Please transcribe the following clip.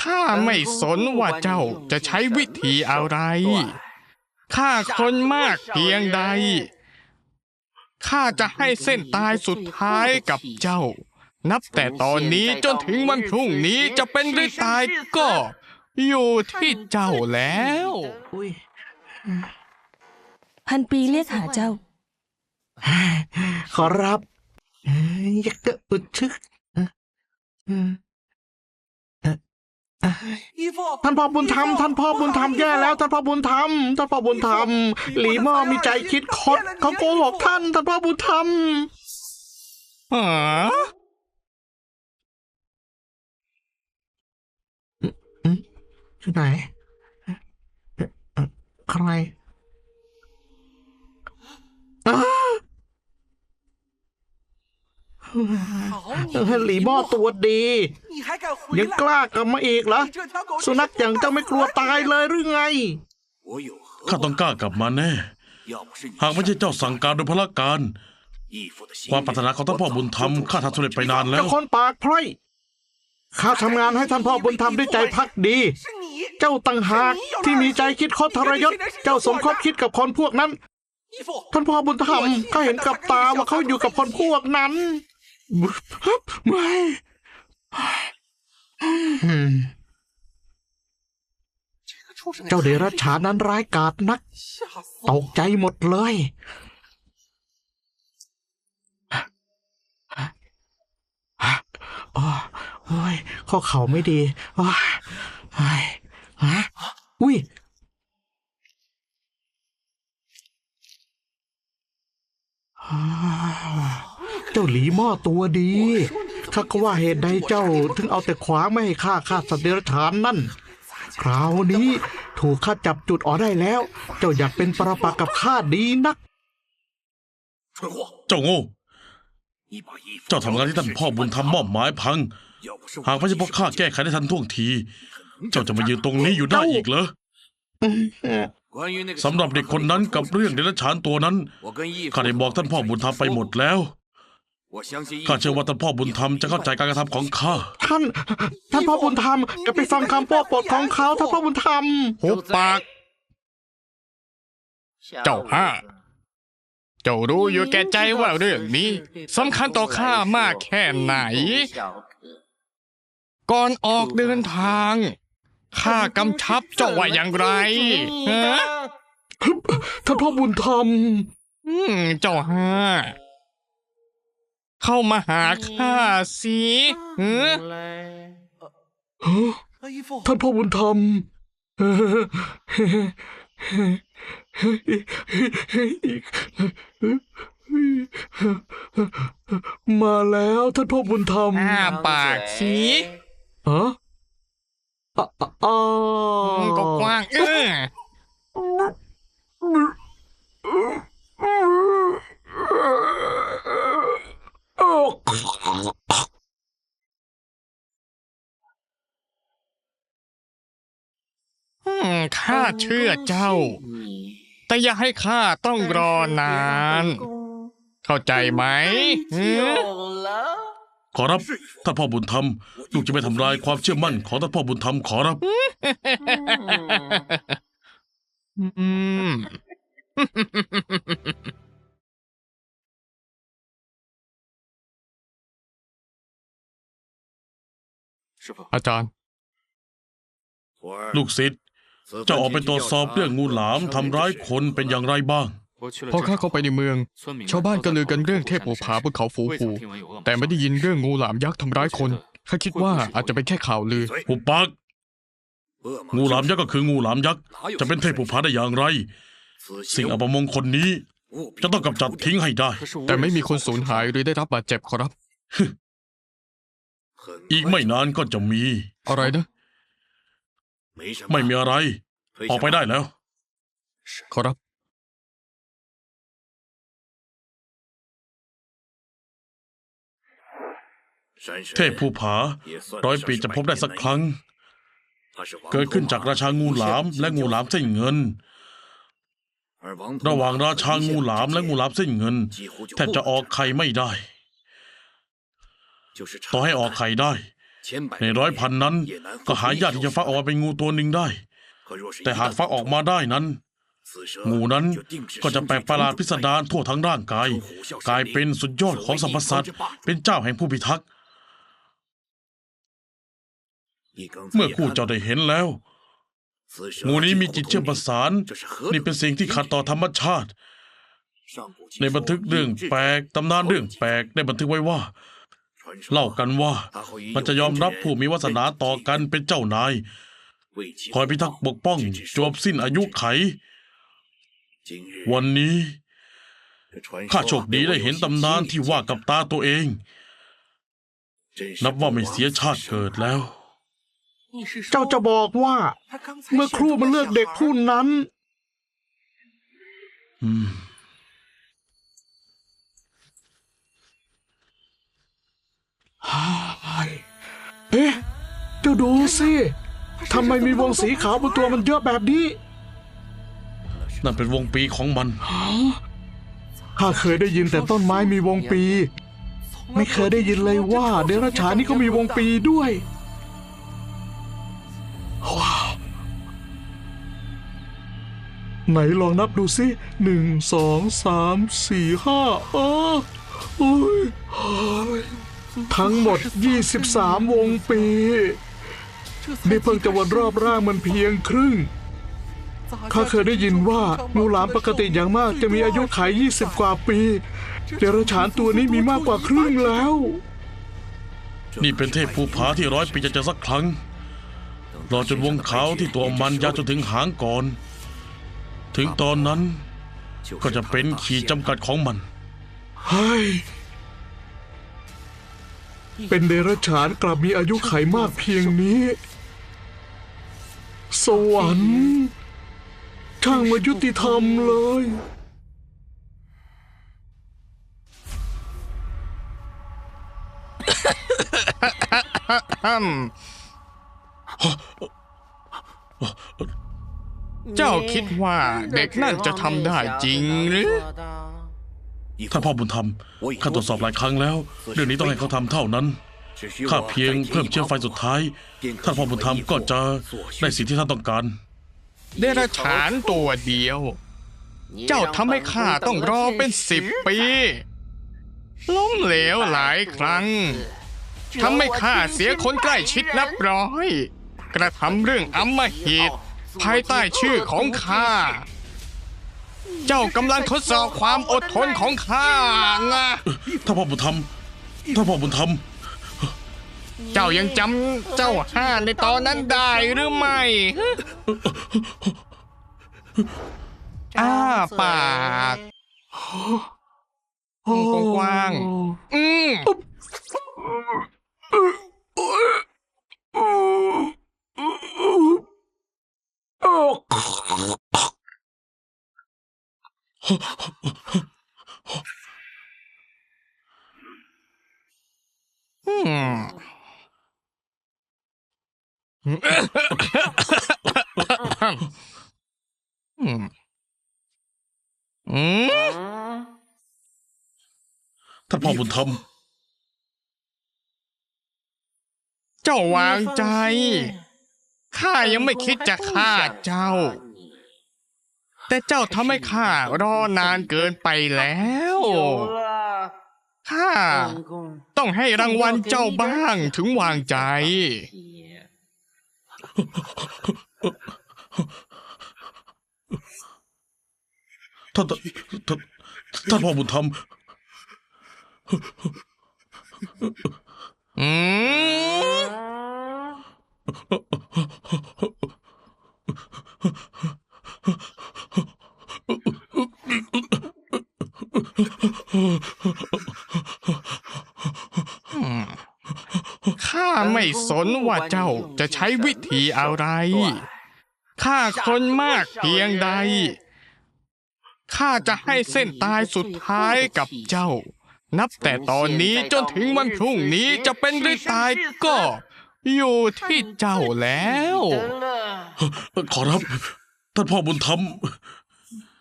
ข้าไม่สนว่าเจ้าจะใช้วิธีอะไร ข้าคนมากเพียงใด ข้าจะให้เส้นตายสุดท้ายกับเจ้า นับแต่ตอนนี้จนถึงวันพรุ่งนี้จะเป็นหรือตายก็ อยู่ที่เจ้าแล้วอุ้ยพันปีเรียกหาเจ้า ขอรับเอ้ยยักษ์เกะอึดชึกเอ่อเอ่อเอ่อเอ่อ ท่านพ่อบุญธรรมท่านพ่อบุญธรรมแย่แล้วท่านพ่อบุญธรรมท่านพ่อบุญธรรมหลีหม่อมีใจคิดคดเขาโกหกท่านท่านพ่อบุญธรรมหาที่ไหนเอ่อเอ่อใครอ้าเออ หลีหม้อตัวดี ยังกล้ากลับมาอีกเหรอ สุนัขอย่างเจ้าไม่กลัวตายเลยหรือไง ข้าต้องกล้ากลับมาแน่ หากไม่ใช่เจ้าสั่งการโดยพละการ ความปรารถนาของท่านพ่อบุญธรรมข้าทำสำเร็จไปนานแล้เจ้าวคนปากพร่อยข้าทำงานให้ท่านพ่อบุญธรรมด้วยใจพักดี เจ้าต่างหากที่มีใจคิดคดทรยศ เจ้าสมคบคิดกับคนพวกนั้น ท่านพ่อบุญธรรมข้าเห็นกับตาว่าเขาอยู่กับคนพวกนั้น ไม่ เจ้าเดรัจฉานนั้นร้ายกาจนัก ตกใจหมดเลย โอ้โอ้ยข้อเข่าไม่ดีโอ้ยโอ้ยฮะอุ้ยอ่า เจ้าหลีหม้อตัวดีข้าก็ว่าเหตุใดเจ้าถึงเอาแต่ขวางไม่ให้ข้าฆ่าสัตว์เดรัจฉานนั่น คราวนี้ถูกข้าจับจุดอ๋อได้แล้ว เจ้าอยากเป็นประปักษ์กับข้าดีนัก เจ้าโง่เจ้าทำงานที่ท่านพ่อบุญธรรมมอบหมายพัง หากไม่ใช่เพราะข้าแก้ไขได้ทันท่วงที เจ้าจะมายืนตรงนี้อยู่ได้อีกเหรอสำหรับเด็กคนนั้นกับเรื่องเดรัจฉานตัวนั้นข้าได้บอกท่านพ่อบุญธรรมไปหมดแล้ว ข้าเชื่อว่าท่านพ่อบุญธรรมจะเข้าใจการกระทำของข้า ท่าน ท่านพ่อบุญธรรมก็ไปฟังคำโป้ปดของเขาท่านพ่อบุญธรรมหุบปาก เจ้าห้า เจ้ารู้อยู่แก่ใจว่าเรื่องนี้สำคัญต่อข้ามากแค่ไหน ก่อนออกเดินทางข้ากำชับเจ้าว่าอย่างไรฮะท่านพ่อบุญธรรมอืมเจ้าห้า เข้ามาหาข้าสิฮะฮะท่านพ่อบุญธรรมมาแล้วท่านพ่อบุญธรรมอ้าปากสิฮะอะอะอ่าอืมก็กว้างเอออืมข้า เชื่อเจ้า แต่อย่าให้ข้าต้องรอนาน เข้าใจไหมหือขอรับท่านพ่อบุญธรรมลูกจะไม่ทำลายความเชื่อมั่นของท่านพ่อบุญธรรมขอรับ อืม อาจารย์ ลูกศิษย์ เจ้าออกไปตรวจสอบเรื่องงูหลามทำร้ายคนเป็นอย่างไรบ้าง พอข้าเข้าไปในเมือง ชาวบ้านก็ลือกันเรื่องเทพบุผาบนเขาฟูฟูแต่ไม่ได้ยินเรื่องงูหลามยักษ์ทำร้ายคนข้าคิดว่าอาจจะเป็นแค่ข่าวลือหุบปากงูหลามยักษ์ก็คืองูหลามยักษ์จะเป็นเทพผู้พาได้อย่างไร สิ่งอัปมงคลนี้ จะต้องกำจัดทิ้งให้ได้ แต่ไม่มีคนสูญหายหรือได้รับบาดเจ็บขอรับ อีกไม่นานก็จะมี อะไรนะ ไม่มีอะไร ออกไปได้แล้ว ขอรับ เทพผู้ผา ร้อยปีจะพบได้สักครั้ง เกิดขึ้นจากราชางูหลามและงูหลามเส้นเงิน ระหว่างราชางูหลามและงูหลามเส้นเงิน แทบจะออกไข่ไม่ได้ ต่อให้ออกไข่ได้ ในร้อยพันนั้น ก็หายากที่จะฟักออกมาเป็นงูตัวหนึ่งได้ แต่หากฟักออกมาได้นั้นงูนั้นก็จะแปลกประหลาดพิสดารทั่วทั้งร่างกาย กลายเป็นสุดยอดของสรรพสัตว์เป็นเจ้าแห่งผู้พิทักษ์เมื่อคู่เจ้าได้เห็นแล้ว งูนี้มีจิตเชื่อมประสาน นี่เป็นสิ่งที่ขัดต่อธรรมชาติ ในบันทึกเรื่องแปลกตำนานเรื่องแปลกได้บันทึกไว้ว่า เล่ากันว่า มันจะยอมรับผู้มีวาสนาต่อกันเป็นเจ้านาย คอยพิทักษ์ปกป้องจวบสิ้นอายุไข วันนี้ข้าโชคดีได้เห็นตำนานที่ว่ากับตาตัวเอง นับว่าไม่เสียชาติเกิดแล้ว เจ้าจะบอกว่า เมื่อครูมันเลือกเด็กผู้นั้นอืมเอ๊ะ เจ้าดูสิ ทำไมมีวงสีขาวบนตัวมันเยอะแบบนี้ นั่นเป็นวงปีของมัน ข้าเคยได้ยินแต่ต้นไม้มีวงปี ไม่เคยได้ยินเลยว่า เดรัจฉานนี่ก็มีวงปีด้วยว้าวไหนลองนับดูสิหนึ่งสองสามสี่ห้าเออโอ้ยโอ้ยทั้งหมด 23 วงปี นี่เพิ่งจะวันรอบร่างมันเพียงครึ่ง ข้าเคยได้ยินว่างูหลามปกติอย่างมากจะมีอายุขัย20 กว่าปี เดรัจฉานตัวนี้มีมากกว่าครึ่งแล้ว นี่เป็นเทพภูผาที่ร้อยปีจะเจอสักครั้ง รอจนวงเขาที่ตัวมันยาวจนถึงหางก่อน ถึงตอนนั้นก็จะเป็นขีดจำกัดของมัน เฮ้ย เป็นเดรัจฉานกลับมีอายุไขมากเพียงนี้ สวรรค์ช่างมายุติธรรมเลย เจ้าคิดว่าเด็กนั่นจะทำได้จริงหรือ ท่านพ่อบุญธรรมข้าตรวจสอบหลายครั้งแล้ว เรื่องนี้ต้องให้เขาทำเท่านั้น ข้าเพียงเพิ่มเชื้อไฟสุดท้าย ท่านพ่อบุญธรรมก็จะได้สิ่งที่ท่านต้องการ เดรัจฉานตัวเดียว เจ้าทำให้ข้าต้องรอเป็นสิบปี ล้มเหลวหลายครั้งทำให้ข้าเสียคนใกล้ชิดนับร้อย กระทำเรื่องอำมหิตภายใต้ชื่อของข้า เจ้ากำลังทดสอบความอดทนของข้าไงท่านพ่อบุญธรรมท่านพ่อบุญธรรม เจ้ายังจำเจ้าห้าในตอนนั้นได้หรือไม่อ้าปากกว้างๆอืมอืมอืมอืม ท่านพ่อบุญธรรม เจ้าวางใจ ข้ายังไม่คิดจะฆ่าเจ้า แต่เจ้าทำให้ข้ารอนานเกินไปแล้วข้าต้องให้รางวัลเจ้าบ้างถึงวางใจ ท่านท่านท่านท่านพ่อบุญธรรม อืม ข้า ไม่สนว่าเจ้าจะใช้วิธีอะไรข้าคนมากเพียงใดข้าจะให้เส้นตายสุดท้ายกับเจ้า นับแต่ตอนนี้จนถึงวันพรุ่งนี้จะเป็นหรือตายก็ อยู่ที่เจ้าแล้ว ขอรับ ท่านพ่อบุญธรรม